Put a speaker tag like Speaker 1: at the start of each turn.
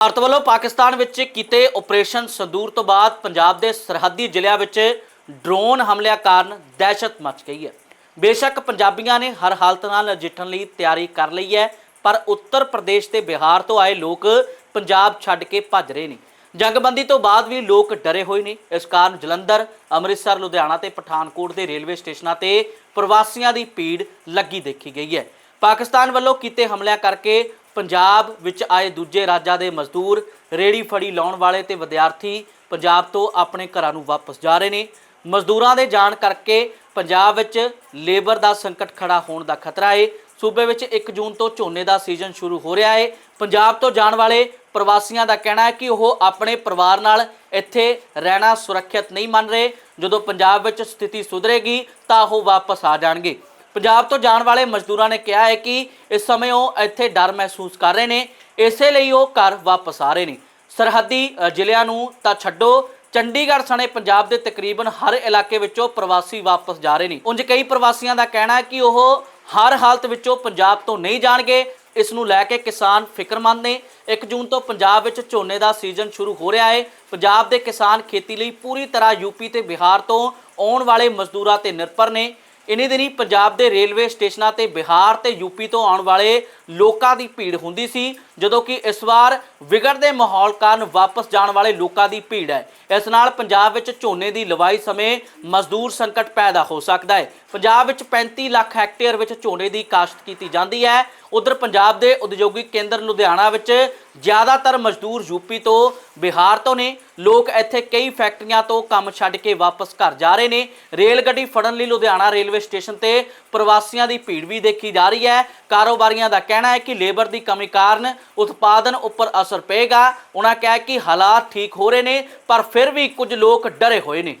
Speaker 1: ਭਾਰਤ ਵੱਲੋਂ ਪਾਕਿਸਤਾਨ ਵਿੱਚ ਕੀਤੇ ਆਪਰੇਸ਼ਨ ਸੰਦੂਰ ਤੋਂ ਬਾਅਦ ਪੰਜਾਬ ਦੇ ਸਰਹੱਦੀ ਜ਼ਿਲ੍ਹਿਆਂ ਵਿੱਚ ਡਰੋਨ ਹਮਲਿਆਂ ਕਾਰਨ ਦਹਿਸ਼ਤ ਮਚ ਗਈ ਹੈ। ਬੇਸ਼ੱਕ ਪੰਜਾਬੀਆਂ ਨੇ ਹਰ ਹਾਲਤ ਨਾਲ ਨਜਿੱਠਣ ਲਈ ਤਿਆਰੀ ਕਰ ਲਈ ਹੈ, ਪਰ ਉੱਤਰ ਪ੍ਰਦੇਸ਼ ਤੇ ਬਿਹਾਰ ਤੋਂ ਆਏ ਲੋਕ ਪੰਜਾਬ ਛੱਡ ਕੇ ਭੱਜ ਰਹੇ ਨੇ। ਜੰਗਬੰਦੀ ਤੋਂ ਬਾਅਦ ਵੀ ਲੋਕ ਡਰੇ ਹੋਏ ਨੇ। ਇਸ ਕਾਰਨ ਜਲੰਧਰ, ਅੰਮ੍ਰਿਤਸਰ, ਲੁਧਿਆਣਾ ਤੇ ਪਠਾਨਕੋਟ ਦੇ ਰੇਲਵੇ ਸਟੇਸ਼ਨਾਂ ਤੇ ਪ੍ਰਵਾਸੀਆਂ ਦੀ ਭੀੜ ਲੱਗੀ ਦੇਖੀ ਗਈ ਹੈ। ਪਾਕਿਸਤਾਨ ਵੱਲੋਂ ਕੀਤੇ ਹਮਲਿਆਂ ਕਰਕੇ ਪੰਜਾਬ ਵਿੱਚ ਆਏ ਦੂਜੇ ਰਾਜਾਂ ਦੇ ਮਜ਼ਦੂਰ ਰੇੜੀ ਫੜੀ ਲਾਉਣ ਵਾਲੇ ਤੇ ਵਿਦਿਆਰਥੀ ਪੰਜਾਬ ਤੋਂ ਆਪਣੇ ਘਰਾਂ ਨੂੰ ਵਾਪਸ ਜਾ ਰਹੇ ਨੇ। ਮਜ਼ਦੂਰਾਂ ਦੇ ਜਾਣ ਕਰਕੇ ਪੰਜਾਬ ਵਿੱਚ ਲੇਬਰ ਦਾ ਸੰਕਟ ਖੜਾ ਹੋਣ ਦਾ ਖਤਰਾ ਹੈ ਸੂਬੇ ਵਿੱਚ 1 ਜੂਨ ਤੋਂ ਝੋਨੇ ਦਾ ਸੀਜ਼ਨ ਸ਼ੁਰੂ ਹੋ ਰਿਹਾ ਹੈ ਪੰਜਾਬ ਤੋਂ ਜਾਣ ਵਾਲੇ ਪ੍ਰਵਾਸੀਆਂ ਦਾ ਕਹਿਣਾ ਹੈ ਕਿ ਉਹ ਆਪਣੇ ਪਰਿਵਾਰ ਨਾਲ ਇੱਥੇ ਰਹਿਣਾ ਸੁਰੱਖਿਅਤ ਨਹੀਂ ਮੰਨ ਰਹੇ। ਜਦੋਂ ਪੰਜਾਬ ਵਿੱਚ ਸਥਿਤੀ ਸੁਧਰੇਗੀ ਤਾਂ ਉਹ ਵਾਪਸ ਆ ਜਾਣਗੇ। ਪੰਜਾਬ ਤੋਂ ਜਾਣ ਵਾਲੇ ਮਜ਼ਦੂਰਾਂ ਨੇ ਕਿਹਾ ਹੈ ਕਿ ਇਸ ਸਮੇਂ ਉਹ ਇੱਥੇ ਡਰ ਮਹਿਸੂਸ ਕਰ ਰਹੇ ਨੇ, ਇਸੇ ਲਈ ਉਹ ਘਰ ਵਾਪਸ ਆ ਰਹੇ ਨੇ। ਸਰਹੱਦੀ ਜ਼ਿਲ੍ਹਿਆਂ ਨੂੰ ਤਾਂ ਛੱਡੋ, ਚੰਡੀਗੜ੍ਹ ਸਣੇ ਪੰਜਾਬ ਦੇ ਤਕਰੀਬਨ ਹਰ ਇਲਾਕੇ ਵਿੱਚੋਂ ਪ੍ਰਵਾਸੀ ਵਾਪਸ ਜਾ ਰਹੇ ਨੇ। ਉਂਝ ਕਈ ਪ੍ਰਵਾਸੀਆਂ ਦਾ ਕਹਿਣਾ ਹੈ ਕਿ ਉਹ ਹਰ ਹਾਲਤ ਵਿੱਚੋਂ ਪੰਜਾਬ ਤੋਂ ਨਹੀਂ ਜਾਣਗੇ। ਇਸ ਨੂੰ ਲੈ ਕੇ ਕਿਸਾਨ ਫਿਕਰਮੰਦ ਨੇ। 1 ਜੂਨ ਤੋਂ ਪੰਜਾਬ ਵਿੱਚ ਝੋਨੇ ਦਾ ਸੀਜ਼ਨ ਸ਼ੁਰੂ ਹੋ ਰਿਹਾ ਹੈ। ਪੰਜਾਬ ਦੇ ਕਿਸਾਨ ਖੇਤੀ ਲਈ ਪੂਰੀ ਤਰ੍ਹਾਂ ਯੂਪੀ ਤੇ ਬਿਹਾਰ ਤੋਂ ਆਉਣ ਵਾਲੇ ਮਜ਼ਦੂਰਾਂ ਤੇ ਨਿਰਭਰ ਨੇ। ਇਨੀ ਦਿਨੀ ਪੰਜਾਬ ਦੇ ਰੇਲਵੇ ਸਟੇਸ਼ਨਾਂ ਤੇ ਬਿਹਾਰ ਤੇ ਯੂਪੀ ਤੋਂ ਆਉਣ ਵਾਲੇ ਲੋਕਾਂ ਦੀ ਭੀੜ ਹੁੰਦੀ ਸੀ, ਜਦੋਂ ਕਿ ਇਸ ਵਾਰ ਵਿਗੜਦੇ ਮਾਹੌਲ ਕਾਰਨ ਵਾਪਸ ਜਾਣ ਵਾਲੇ ਲੋਕਾਂ ਦੀ ਭੀੜ ਹੈ। ਇਸ ਨਾਲ ਪੰਜਾਬ ਵਿੱਚ ਝੋਨੇ ਦੀ ਲਵਾਈ ਸਮੇਂ ਮਜ਼ਦੂਰ ਸੰਕਟ ਪੈਦਾ ਹੋ ਸਕਦਾ ਹੈ। ਪੰਜਾਬ ਵਿੱਚ 35 ਲੱਖ ਹੈਕਟੇਅਰ ਵਿੱਚ ਝੋਨੇ ਦੀ ਕਾਸ਼ਤ ਕੀਤੀ ਜਾਂਦੀ ਹੈ। ਉਧਰ ਪੰਜਾਬ ਦੇ ਉਦਯੋਗਿਕ ਕੇਂਦਰ ਲੁਧਿਆਣਾ ਵਿੱਚ ਜ਼ਿਆਦਾਤਰ ਮਜ਼ਦੂਰ ਯੂਪੀ ਤੋਂ ਬਿਹਾਰ ਤੋਂ ਨੇ। ਲੋਕ ਇੱਥੇ ਕਈ ਫੈਕਟਰੀਆਂ ਤੋਂ ਕੰਮ ਛੱਡ ਕੇ ਵਾਪਸ ਘਰ ਜਾ ਰਹੇ ਨੇ। ਰੇਲ ਗੱਡੀ ਫੜਨ ਲਈ ਲੁਧਿਆਣਾ ਰੇਲਵੇ ਸਟੇਸ਼ਨ ਤੇ ਪ੍ਰਵਾਸੀਆਂ ਦੀ ਭੀੜ ਵੀ ਦੇਖੀ ਜਾ ਰਹੀ ਹੈ। ਕਾਰੋਬਾਰੀਆਂ ਦਾ ਕਹਿਣਾ ਹੈ ਕਿ ਲੇਬਰ ਦੀ ਕਮੀ ਕਾਰਨ ਉਤਪਾਦਨ ਉੱਪਰ ਅਸਰ ਪਏਗਾ। ਉਹਨਾਂ ਕਿਹਾ ਕਿ ਹਾਲਾਤ ਠੀਕ ਹੋ ਰਹੇ ਨੇ, ਪਰ ਫਿਰ ਵੀ ਕੁਝ ਲੋਕ ਡਰੇ ਹੋਏ ਨੇ।